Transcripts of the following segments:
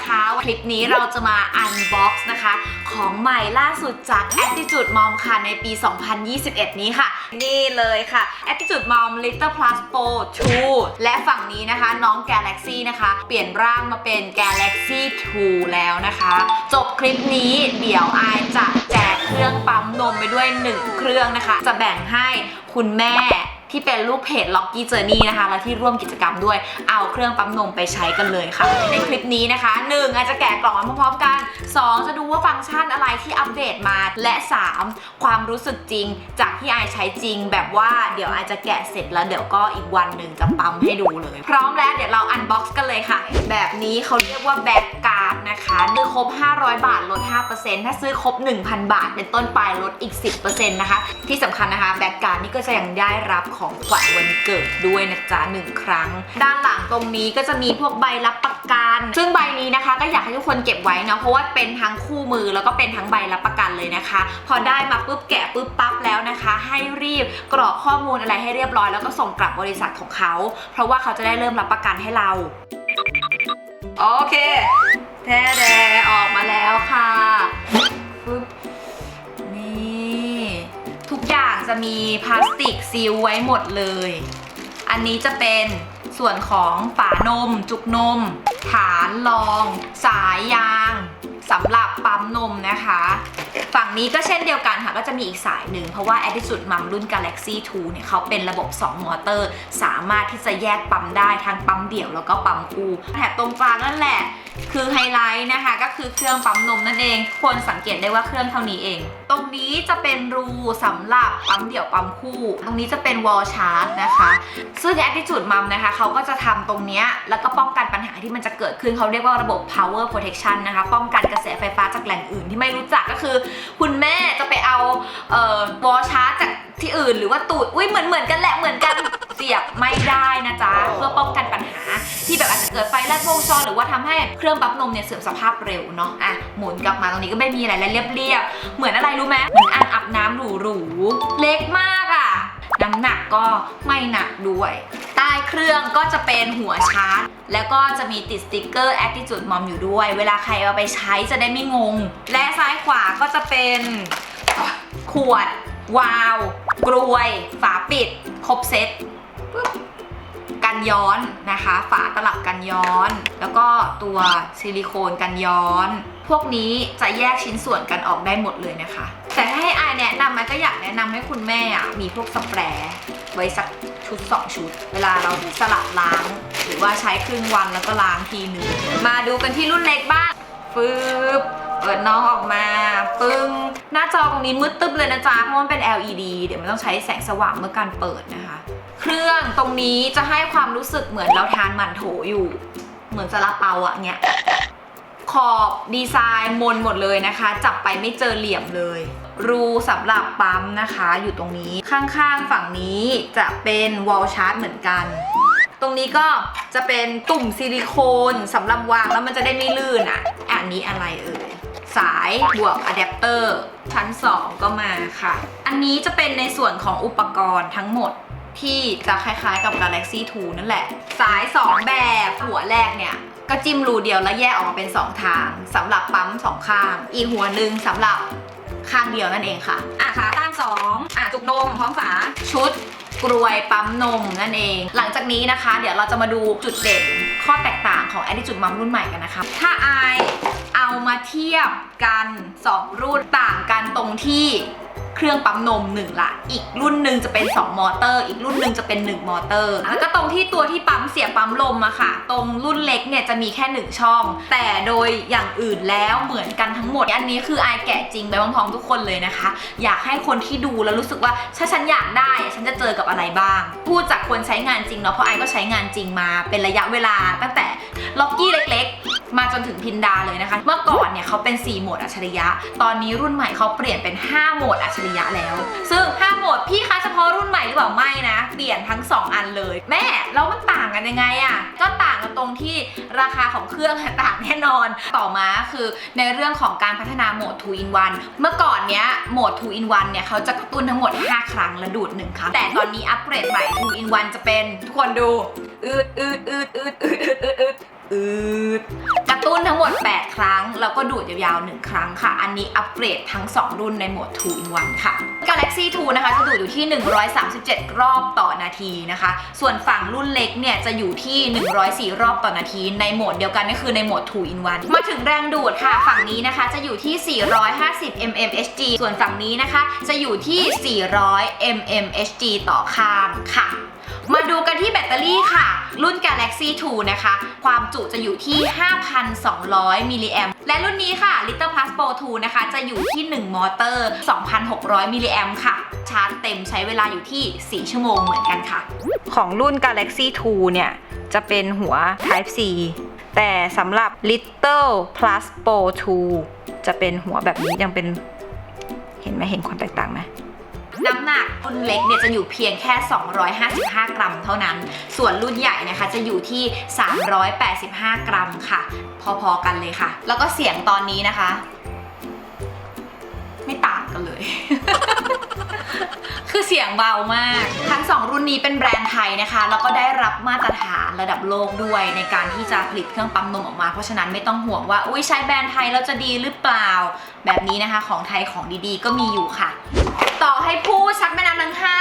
นะคะคลิปนี้เราจะมาอันบ็อกซ์นะคะ ของใหม่ล่าสุดจาก Attitude Mom ค่ะ ในปี 2021 นี้ค่ะ นี่เลยค่ะ Attitude Mom Little Plus Pro 2 และฝั่งนี้นะคะ น้อง Galaxy นะคะ เปลี่ยนร่างมาเป็น Galaxy 2 แล้วนะคะ จบคลิปนี้เดี๋ยวอายจะแจกเครื่องปั๊มนมไปด้วย 1 เครื่องนะคะ จะแบ่งให้คุณแม่ ที่เป็นลูกเพจ Lucky Journey นะคะ และที่ร่วมกิจกรรมด้วยเอาเครื่องปั๊มนมไปใช้กันเลยค่ะ ในคลิปนี้นะคะ 1 อาจจะแกะกล่องมาพร้อมๆกัน 2 จะดูว่าฟังก์ชันอะไรที่อัปเดตมาและ 3 ความรู้สึกจริง จากที่ไอายใช้จริง แบบว่าเดี๋ยวไอายจะแกะเสร็จแล้วเดี๋ยวก็อีกวันหนึ่งจะปั๊มให้ดูเลย พร้อมแล้วเดี๋ยวเราอันบ็อกซ์กันเลยค่ะ แบบนี้เขาเรียกว่าแบ็กการ์ดนะคะซื้อครบ 500 บาทลด 5%ถ้าซื้อครบ 1,000 บาท เป็นต้นไปลดอีก 10%นะคะที่สำคัญนะคะแบ็กการนี่ก็จะยังได้รับของขวัญวันเกิดด้วยนะจ๊ะหนึ่งครั้ง ด้านหลังตรงนี้ก็จะมีพวกใบรับประกัน ซึ่งใบนี้นะคะ ก็อยากให้ทุกคนเก็บไว้นะเพราะว่าเป็นทั้งคู่มือแล้วก็เป็นทั้งใบรับประกันเลยนะคะ พอได้มาปุ๊บแกะปุ๊บปั๊บแล้วนะคะ ให้รีบกรอกข้อมูลอะไรให้เรียบร้อยแล้วก็ส่งกลับบริษัทของเขา เพราะว่าเขาจะได้เริ่มรับประกันให้เราโอเคแท้แดออกมาแล้วค่ะปึ๊บ จะมีพลาสติกซีลไว้หมดเลย อันนี้จะเป็นส่วนของฝานม จุกนม ฐานรอง สายยางสำหรับปั๊มนมนะคะ ฝั่งนี้ก็เช่นเดียวกันค่ะก็จะมีอีกสายหนึ่ง เพราะว่า Attitude Mum รุ่น Galaxy 2 เนี่ยเขาเป็นระบบ 2 มอเตอร์ สามารถที่จะแยกปั๊มได้ทั้งปั๊มเดี่ยวแล้วก็ปั๊มคู่แถบตรงกลางนั่นแหละ คือไฮไลท์นะคะ ก็คือเครื่องปั๊มนมนั่นเอง ควรสังเกตได้ว่าเครื่องเท่านี้เอง ตรงนี้จะเป็นรูสำหรับปั๊มเดี่ยวปั๊มคู่ ตรงนี้จะเป็นวอลชาร์จนะคะซึ่ง Attitude Mum นะคะเขาก็จะทำตรงเนี้ยแล้วก็ป้องกันปัญหาที่มันจะเกิดขึ้นเขาเรียกว่าระบบ power protection นะคะป้องกันกระแสไฟฟ้าจากแหล่งอื่นที่ไม่รู้จักก็คือ คุณแม่จะไปเอาเอ่อวอลชาร์จจาก ที่อื่นหรือว่าตูดอุ้ยเหมือนเหมือนกันแหละเหมือนกันเสียบไม่ได้นะจ๊ะเพื่อป้องกันปัญหา ที่แบบอาจจะเกิดไฟแลบวงจรหรือว่าทำให้เครื่องปั๊มนมเนี่ยเสื่อมสภาพเร็วเนาะอะหมุนกลับมาตรงนี้ก็ไม่มีอะไรแล้วเรียบๆเหมือนอะไรรู้ไหมเหมือนอ่างอาบน้ำหรูๆเล็กมากอะน้ำหนักก็ไม่หนักด้วย ใต้เครื่องก็จะเป็นหัวชาร์จ แล้วก็จะมีติดสติกเกอร์ Attitude Mom อยู่ด้วย เวลาใครเอาไปใช้จะได้ไม่งง และซ้ายขวาก็จะเป็นขวด วาล์วกรวย ฝาปิด ครบเซตปึ๊บกันย้อนนะคะ ฝาตลับกันย้อน แล้วก็ตัวซิลิโคนกันย้อน พวกนี้จะแยกชิ้นส่วนกันออกได้หมดเลยนะคะ แต่ถ้าให้อายแนะนำมันก็อยากแนะนำให้คุณแม่อะมีพวกสเปรย์ไว้สักชุด 2 ชุด เวลาเราสลับล้าง หรือว่าใช้ครึ่งวันแล้วก็ล้างทีหนึ่งมาดูกันที่รุ่นเล็กบ้าง ฟืบเปิดน้องออกมา ปึ้ง หน้าจอตรงนี้มืดตึ๊บเลยนะจ๊ะ เพราะมันเป็น LED เดี๋ยวมันต้องใช้แสงสว่างเมื่อการเปิดนะคะ เครื่องตรงนี้จะให้ความรู้สึกเหมือนเราทานหมั่นโถอยู่ เหมือนซาลาเปาอะเนี่ยขอบดีไซน์มนหมดเลยนะคะ จับไปไม่เจอเหลี่ยมเลย รูสำหรับปั๊มนะคะ อยู่ตรงนี้ ข้างๆฝั่งนี้จะเป็นวอลชาร์จเหมือนกัน ตรงนี้ก็จะเป็นตุ่มซิลิโคนสำหรับวางแล้วมันจะได้ไม่ลื่นอะ อันนี้อะไรเอ่ย สายบวกอะแดปเตอร์ชั้น 2 ก็มาค่ะ อันนี้จะเป็นในส่วนของอุปกรณ์ทั้งหมดที่จะคล้ายๆกับ Galaxy 2 นั่นแหละ สาย 2 แบบหัวแรกเนี่ย ก็จิ้มรูเดียวแล้วแยกออกมาเป็น 2 ทางสำหรับปั๊ม 2 ข้าง อีกหัวหนึ่งสำหรับข้างเดียวนั่นเองค่ะ อะขาตั้ง2อะจุกนมพร้อมฝาชุด กรวยปั๊มนมนั่นเอง หลังจากนี้นะคะ เดี๋ยวเราจะมาดูจุดเด่นข้อแตกต่างของ Attitude Mom รุ่นใหม่กันนะคะ ถ้าอายเอามาเทียบกัน 2 รุ่นต่างกันตรงที่ เครื่องปั๊มนมหนึ่งละ อีกรุ่นหนึ่งจะเป็น 2 มอเตอร์ อีกรุ่นหนึ่งจะเป็น 1 มอเตอร์ แล้วก็ตรงที่ตัวที่ปั๊มเสียบปั๊มลมอะค่ะ ตรงรุ่นเล็กเนี่ยจะมีแค่ 1 ช่อง แต่โดยอย่างอื่นแล้วเหมือนกันทั้งหมด อันนี้คือไอแกะจริงไปพร้อมๆทุกคนเลยนะคะ อยากให้คนที่ดูแล้วรู้สึกว่าถ้าฉันอยากได้ฉันจะเจอกับอะไรบ้าง พูดจากคนใช้งานจริงเนาะ เพราะไอก็ใช้งานจริงมาเป็นระยะเวลาตั้งแต่ล็อกกี้เล็กๆ มาจนถึงพินดาเลยนะคะ เมื่อก่อนเนี่ยเขาเป็น 4 โหมดอัจฉริยะ ตอนนี้รุ่นใหม่เขาเปลี่ยนเป็น 5 โหมดอัจฉริยะยะแล้ว ซึ่งห้าหมดพี่คะเฉพาะรุ่นใหม่หรือเปล่าไม่นะ เปลี่ยนทั้ง 2 อันเลย แม่แล้วมันต่างกันยังไงอะ่ะก็ต่างกันตรงที่ราคาของเครื่องต่างแน่นอน ต่อมาคือในเรื่องของการพัฒนาโหมด 2 in 1 เมื่อก่อนเนี้ยโหมด 2 in 1 เนี่ยเขาจะกระตุ้นทั้งหมด 5 ครั้งและดูด 1 ครั้ง แต่ตอนนี้อัปเกรดใหม่ 2 in 1 จะเป็นทุกคนดู อืดอืดอืดอืดอืดอืดอืดกระตุ ทั้งหมดหมด 8 ครั้ง แล้วก็ดูดยาวๆ 1 ครั้งค่ะ อันนี้อัปเกรดทั้ง 2 รุ่นในโหมด 2 in 1 ค่ะ Galaxy 2 นะคะ จะดูดอยู่ที่ 137 รอบต่อนาทีนะคะ ส่วนฝั่งรุ่นเล็กเนี่ย จะอยู่ที่ 104 รอบต่อนาทีในโหมดเดียวกันก็คือในโหมด 2 in 1 มาถึงแรงดูดค่ะ ฝั่งนี้นะคะจะอยู่ที่ 450 mmHg ส่วนฝั่งนี้นะคะจะอยู่ที่ 400 mmHg ต่อข้างค่ะ มาดูกันที่แบตเตอรี่ค่ะ รุ่น Galaxy 2 นะคะ ความจุจะอยู่ที่ 5,200 มิลลิแอมและรุ่นนี้ค่ะ Little Plus Pro 2 นะคะ จะอยู่ที่ 1 มอเตอร์ 2,600 มิลลิแอมค่ะ ชาร์จเต็มใช้เวลาอยู่ที่ 4 ชั่วโมงเหมือนกันค่ะ ของรุ่น Galaxy 2 เนี่ย จะเป็นหัว Type C แต่สำหรับ Little Plus Pro 2 จะเป็นหัวแบบนี้ยังเป็น เห็นไหมเห็นความแตกต่างไหม น้ำหนักรุ่นเล็กเนี่ยจะอยู่เพียงแค่ 255 กรัมเท่านั้น ส่วนรุ่นใหญ่นะคะจะอยู่ที่ 385 กรัมค่ะ พอๆกันเลยค่ะ แล้วก็เสียงตอนนี้นะคะ ไม่ต่างกันเลย คือเสียงเบามาก ทั้งสองรุ่นนี้เป็นแบรนด์ไทยนะคะ แล้วก็ได้รับมาตรฐานระดับโลกด้วยในการที่จะผลิตเครื่องปั๊มนมออกมา เพราะฉะนั้นไม่ต้องห่วงว่า อุ้ยใช้แบรนด์ไทยแล้วจะดีหรือเปล่า แบบนี้นะคะ ของไทยของดีๆ ก็มีอยู่ค่ะ ต่อให้พูดชักแม่น้ำทั้งห้า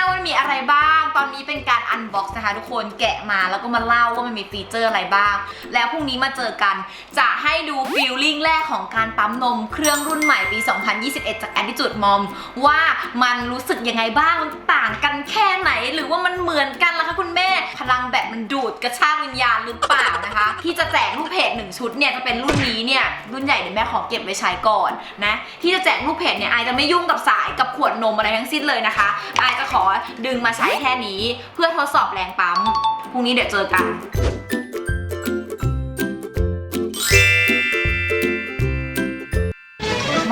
นี้เป็นการอันบ็อกซ์นะคะทุกคนแกะมาแล้วก็มาเล่าว่ามันมีฟีเจอร์อะไรบ้าง แล้วพรุ่งนี้มาเจอกัน จะให้ดูฟีลลิ่งแรกของการปั๊มนมเครื่องรุ่นใหม่ปี 2021 จาก Attitude Mom ว่ามันรู้สึกยังไงบ้างมันต่างกันแค่ไหน หรือว่ามันเหมือนกันล่ะคะคุณแม่ พลังแบบมันดูดกระชากวิญญาณหรือเปล่านะคะ ที่จะแจกลูกเพจหนึ่งชุดเนี่ยจะเป็นรุ่นนี้เนี่ยรุ่นใหญ่เดี๋ยวแม่ขอเก็บไว้ใช้ก่อนนะที่จะแจกลูกเพจเนี่ยไอายจะไม่ยุ่งกับสายกับขวดนมอะไรทั้งสิ้นเลยนะคะไอายจะขอดึงมาใช้แค่นี้เพื่อทดสอบแรงปั๊ม พรุ่งนี้เดี๋ยวเจอกัน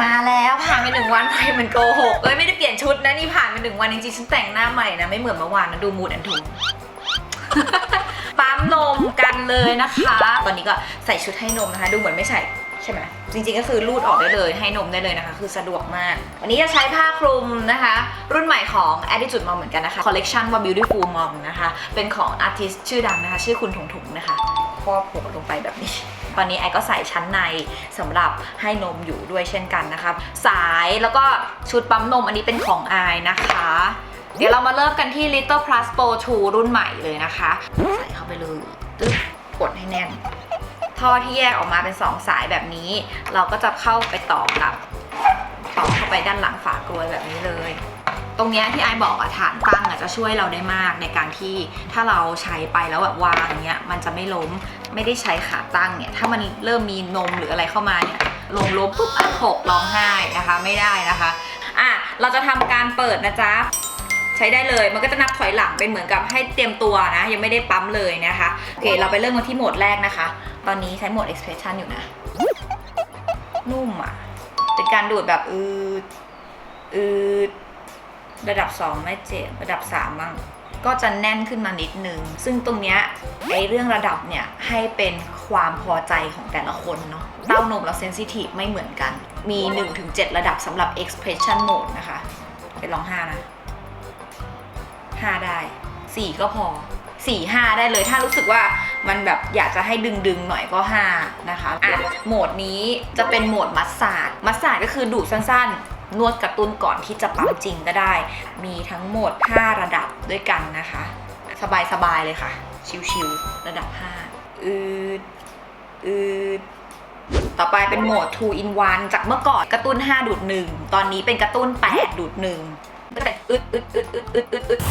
มาแล้วผ่านไปหนึ่งวันไปเหมือนโกหกเอ้ยไม่ได้เปลี่ยนชุดนะนี่ผ่านไปหนึ่งวันจริงๆฉันแต่งหน้าใหม่นะไม่เหมือนเมื่อวานนะดูมูดแอนทูปั๊มนมกันเลยนะคะ ตอนนี้ก็ใส่ชุดให้นมนะคะ ดูเหมือนไม่ใส่ ช่ไหมจริงๆก็คือรูดออกได้เลย ให้นมได้เลยนะคะ คือสะดวกมาก วันนี้จะใช้ผ้าคลุมนะคะ รุ่นใหม่ของ Attitude Mom เหมือนกันนะคะคอลเล t ชันว่า Beautiful Mom นะคะ เป็นของอาร์ติสชื่อดังนะคะ ชื่อคุณถุงถุงนะคะครอบหัวลงไปแบบนี้ตอนนี้ไอก็ใส่ชั้นในสำหรับให้นมอยู่ด้วยเช่นกันนะคะสายแล้วก็ชุดปั๊มนมอันนี้เป็นของไอนะคะ เดี๋ยวเรามาเริ่มกันที่ Little Plus Pro 2 รุ่นใหม่เลยนะคะ ใส่เข้าไปเลยตึ๊บกดให้แน่น ท่อที่แยกออกมาเป็น 2 สายแบบนี้ เราก็จะเข้าไปต่อกับต่อเข้าไปด้านหลังฝากรวยแบบนี้เลย ตรงเนี้ยที่ไอบอกอะฐานตั้งอะจะช่วยเราได้มากในการที่ถ้าเราใช้ไปแล้วแบบวางอย่างเงี้ยมันจะไม่ล้มไม่ได้ใช้ขาตั้งเนี่ยถ้ามันเริ่มมีนมหรืออะไรเข้ามาเนี่ยลงล้มปุ๊บอะหกร้องไห้นะคะ ไม่ได้นะคะอะเราจะทำการเปิดนะจ๊ะ ใช้ได้เลย มันก็จะนับถอยหลังเป็นเหมือนกับให้เตรียมตัวนะ ยังไม่ได้ปั๊มเลยนะคะโอเคเราไปเริ่มกันที่โหมดแรกนะคะ ตอนนี้ใช้โหมด expression อยู่นะ นุ่มอะเป็นการดูดแบบอืดอืดระดับ 2 ไม่เจ็บระดับ 3 มั่งก็จะแน่นขึ้นมานิดนึง ซึ่งตรงเนี้ยไอเรื่องระดับเนี่ยให้เป็นความพอใจของแต่ละคนเนาะเต้านมเราเซนซิทีฟไม่เหมือนกัน มี 1-7 ระดับสำหรับ expression mode นะคะไปลอง 5 นะ 5ได้4ก็พอ4 5ได้เลย ถ้ารู้สึกว่ามันแบบอยากจะให้ดึงดึงๆหน่อยก็5นะคะอะโหมดนี้จะเป็นโหมดมัสซาดมัสซาดก็คือดูดสั้นๆ นวดกระตุ้นก่อนที่จะปั๊มจริงก็ได้ มีทั้งหมด 5 ระดับด้วยกันนะคะ สบายๆเลยค่ะ ชิวๆระดับ 5 อืดอืดต่อไปเป็นโหมด 2 in 1 จากเมื่อก่อนกระตุ้น 5 ดูด 1 ตอนนี้เป็นกระตุ้น 8 ดูด 1 ก็แต่อึดอึดอึดอึดอึดอึดอึด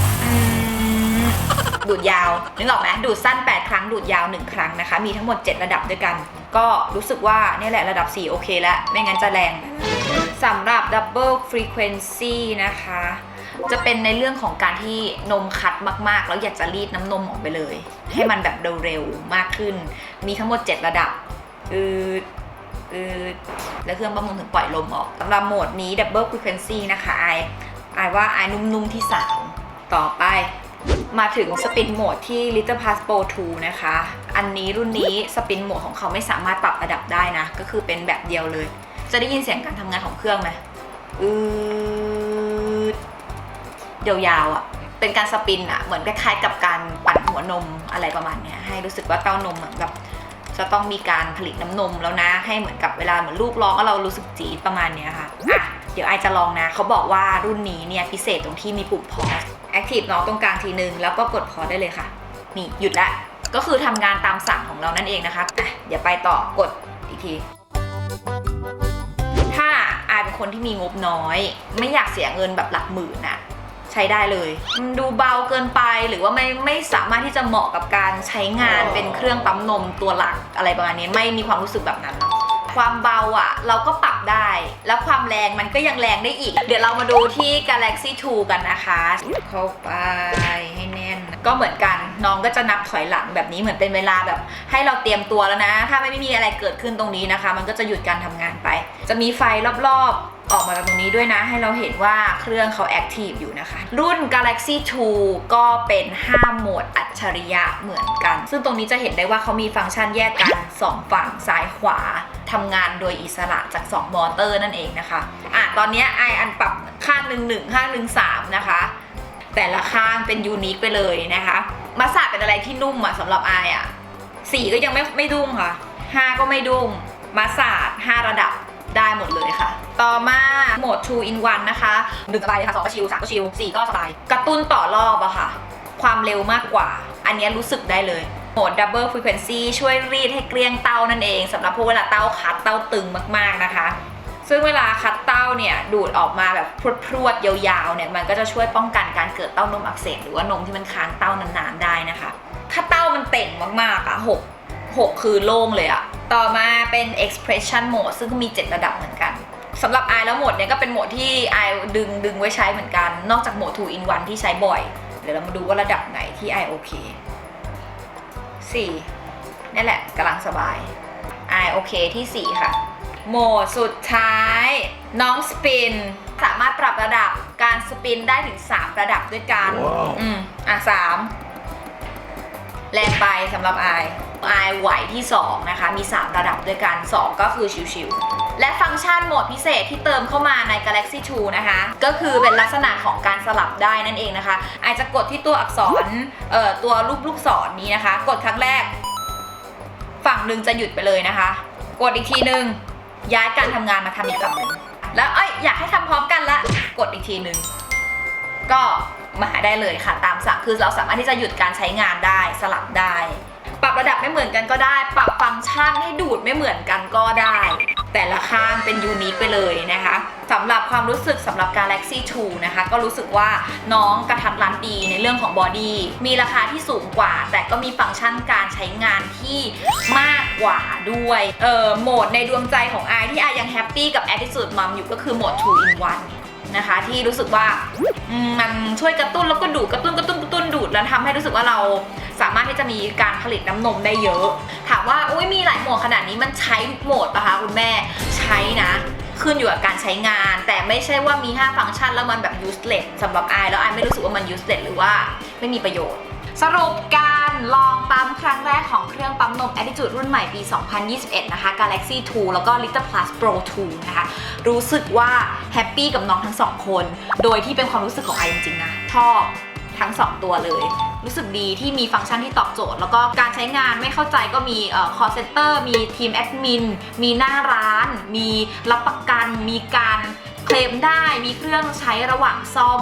ดูดยาว นึกออกไหมดูดสั้น 8 ครั้ง ดูดยาว 1 ครั้งนะคะ มีทั้งหมด 7 ระดับด้วยกัน ก็รู้สึกว่านี่แหละระดับ 4 โอเคแล้ว ไม่งั้นจะแรงสำหรับ double frequency นะคะ จะเป็นในเรื่องของการที่นมคัดมากๆ แล้วอยากจะรีดน้ำนมออกไปเลย ให้มันแบบเร็วๆ มากขึ้น มีทั้งหมด 7 ระดับอืดอืดแล้วเครื่องปั๊มนมถึงปล่อยลมออกสำหรับโหมดนี้ double frequency นะคะไอ อายว่าอายนุ่มๆที่ 3 ต่อไป มาถึงสปินโหมดที่ Little Pass Pro 2 นะคะ อันนี้รุ่นนี้สปินโหมดของเขาไม่สามารถปรับระดับได้นะ ก็คือเป็นแบบเดียวเลย จะได้ยินเสียงการทำงานของเครื่องไหมอืดยาวๆอะเป็นการสปินอะเหมือนคล้ายๆกับการปั่นหัวนมอะไรประมาณเนี้ยให้รู้สึกว่าเต้านมแบบ จะต้องมีการผลิตน้ำนมแล้วนะ ให้เหมือนกับเวลาเหมือนลูกร้องแล้วเรารู้สึกจี๊ดประมาณเนี้ยค่ะอะ เดี๋ยวไอจะลองนะ เขาบอกว่ารุ่นนี้เนี่ยพิเศษตรงที่มีปุ่มพอสแอคทีฟน้องตรงกลางทีนึง แล้วก็กดพอสได้เลยค่ะ นี่หยุดละ ก็คือทำงานตามสั่งของเรานั่นเองนะคะอะเดี๋ยวไปต่อกดอีกทีถ้าไอเป็นคนที่มีงบน้อย ไม่อยากเสียเงินแบบหลักหมื่นอะ ช้ได้เลยมันดูเบาเกินไปหรือว่าไม่ไม่สามารถที่จะเหมาะกับการใช้งานเป็นเครื่องปั๊มนมตัวหลักอะไรประมาณนี้ไม่มีความรู้สึกแบบนั้นเนาะความเบาอะเราก็ปรับได้ แล้วความแรงมันก็ยังแรงได้อีก เดี๋ยวเรามาดูที่ Galaxy 2 กันนะคะ เข้าไปให้แน่น ก็เหมือนกันน้องก็จะนับถอยหลังแบบนี้เหมือนเป็นเวลาแบบ ให้เราเตรียมตัวแล้วนะ ถ้าไม่มีอะไรเกิดขึ้นตรงนี้นะคะ มันก็จะหยุดการทำงานไป จะมีไฟรอบๆ ออกมาจากตรงนี้ด้วยนะ ให้เราเห็นว่าเครื่องเขาแอคทีฟอยู่นะคะ รุ่น Galaxy 2 ก็เป็น 5 โหมดอัจฉริยะเหมือนกัน ซึ่งตรงนี้จะเห็นได้ว่าเขามีฟังก์ชันแยกกัน 2 ฝั่งซ้ายขวาทำงานโดยอิสระจาก 2 มอเตอร์นั่นเองนะคะอะตอนนี้ไออันปรับข้างหนึ่งหนึ่งข้างหนึ่งสามนะคะ แต่ละข้างเป็นยูนิคไปเลยนะคะมาสาเป็นอะไรที่นุ่มอะสำหรับไออะสี่ก็ยังไม่ไม่ดุ้งค่ะห้าก็ไม่ดุ้งมาสาดห้าระดับ ได้หมดเลยค่ะ ต่อมาโหมด2 in 1นะคะหนึ่งสบายเลยค่ะสองก็ชิลสามก็ชิลสี่ก็สบาย กระตุ้นต่อรอบอะค่ะ ความเร็วมากกว่า อันนี้รู้สึกได้เลยโหมด Double Frequency ช่วยรีดให้เกลี้ยงเต้านั่นเองสำหรับพวกเวลาเต้าคัดเต้าตึงมากๆนะคะซึ่งเวลาคัดเต้าเนี่ยดูดออกมาแบบพรวดๆยาวๆเนี่ยมันก็จะช่วยป้องกันการเกิดเต้านมอักเสบหรือว่านมที่มันค้างเต้านานๆได้นะคะ ถ้าเต้ามันเต่งมากๆอะหก หกคือโล่งเลยอะต่อมาเป็น expression mode ซึ่งก็มี 7 ระดับเหมือนกันสำหรับไอแล้วโหมดเนี่ยก็เป็นโหมดที่ไอดึงดึงไว้ใช้เหมือนกัน นอกจากโหมด 2 in 1 ที่ใช้บ่อย เดี๋ยวเรามาดูว่าระดับไหนที่ไอโอเค 4 นี่แหละกำลังสบายไอโอเคที่ 4 ค่ะ โหมดสุดท้าย น้องสปิน สามารถปรับระดับการสปินได้ถึง 3 ระดับด้วยกันว้าวอืมอะสามแรงไปสำหรับไอ ไอไหวที่ 2 นะคะ มี 3 ระดับด้วยกัน 2 ก็คือชิวๆ และฟังก์ชันโหมดพิเศษที่เติมเข้ามาใน Galaxy 2 นะคะ ก็คือเป็นลักษณะของการสลับได้นั่นเองนะคะไอจะกดที่ตัวอักษรเอ่อตัวรูปลูกศรนี้นะคะ กดครั้งแรก ฝั่งหนึ่งจะหยุดไปเลยนะคะ กดอีกทีหนึ่งย้ายการทำงานมาทำอีกฝั่งหนึ่งแล้วเอ้ยอยากให้ทำพร้อมกันละกดอีกทีหนึ่งก็มาได้เลยค่ะตามสั่งคือเราสามารถที่จะหยุดการใช้งานได้สลับได้ รับระดับไม่เหมือนกันก็ได้ ปรับฟังก์ชันให้ดูดไม่เหมือนกันก็ได้ แต่ละข้างเป็นยูนิคไปเลยนะคะสำหรับความรู้สึกสำหรับ Galaxy 2 นะคะ ก็รู้สึกว่าน้องกระทัดรัดดีในเรื่องของบอดี้มีราคาที่สูงกว่า แต่ก็มีฟังก์ชันการใช้งานที่มากกว่าด้วย เอ่อโหมดในดวงใจของไอที่ไอยังแฮปปี้กับ Attitude Mom อยู่ก็คือโหมด 2 in 1นะคะที่รู้สึกว่ามันช่วยกระตุ้นแล้วก็ดูดกระตุ้นกระตุ้น ดูดแล้วทำให้รู้สึกว่าเราสามารถที่จะมีการผลิตน้ำนมได้เยอะ ถามว่าอุ้ยมีหลายโหมดขนาดนี้มันใช้ทุกโหมดปะคะคุณแม่ใช้นะขึ้นอยู่กับการใช้งาน แต่ไม่ใช่ว่ามี 5 ฟังก์ชันแล้วมันแบบ useless สำหรับไอแล้วไอไม่รู้สึกว่ามัน useless หรือว่าไม่มีประโยชน์ สรุปการลองปั๊มครั้งแรกของเครื่องปั๊มนม Attitude รุ่นใหม่ปี 2021 นะคะ Galaxy 2 แล้วก็ Little Plus Pro 2 นะคะ รู้สึกว่าแฮปปี้กับน้องทั้งสองคน โดยที่เป็นความรู้สึกของไอจริงๆนะชอบ ทั้ง 2 ตัวเลย รู้สึกดีที่มีฟังก์ชันที่ตอบโจทย์ แล้วก็การใช้งานไม่เข้าใจก็มีเอ่อ call center มีทีมแอดมินมีหน้าร้าน มีรับประกัน มีการเคลมได้มีเครื่องใช้ระหว่างซ่อม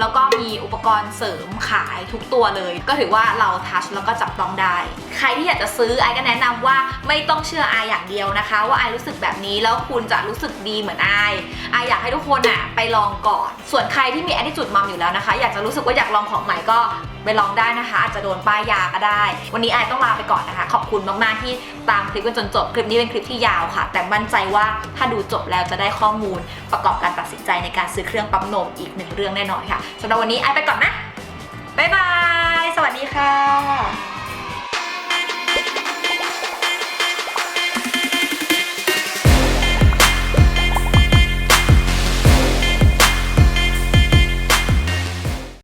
แล้วก็มีอุปกรณ์เสริมขายทุกตัวเลย ก็ถือว่าเราทัชแล้วก็จับต้องได้ ใครที่อยากจะซื้อไอก็แนะนำว่าไม่ต้องเชื่อไออย่างเดียวนะคะ ว่าไอรู้สึกแบบนี้แล้วคุณจะรู้สึกดีเหมือนไอไออยากให้ทุกคนอะไปลองก่อน ส่วนใครที่มี attitude mom อยู่แล้วนะคะ อยากจะรู้สึกว่าอยากลองของใหม่ก็ไปลองได้นะคะ อาจจะโดนป้ายยาก็ได้ วันนี้ไอต้องลาไปก่อนนะคะ ขอบคุณมากๆที่ตามคลิปกันจนจบ คลิปนี้เป็นคลิปที่ยาวค่ะ แต่มั่นใจว่าถ้าดูจบแล้วจะได้ข้อมูลประกอบการตัดสินใจในการซื้อเครื่องปั๊มนมอีกหนึ่งเรื่องแน่นอนค่ะสำหรับวันนี้ไอไปก่อนนะ บ๊ายบาย สวัสดีค่ะ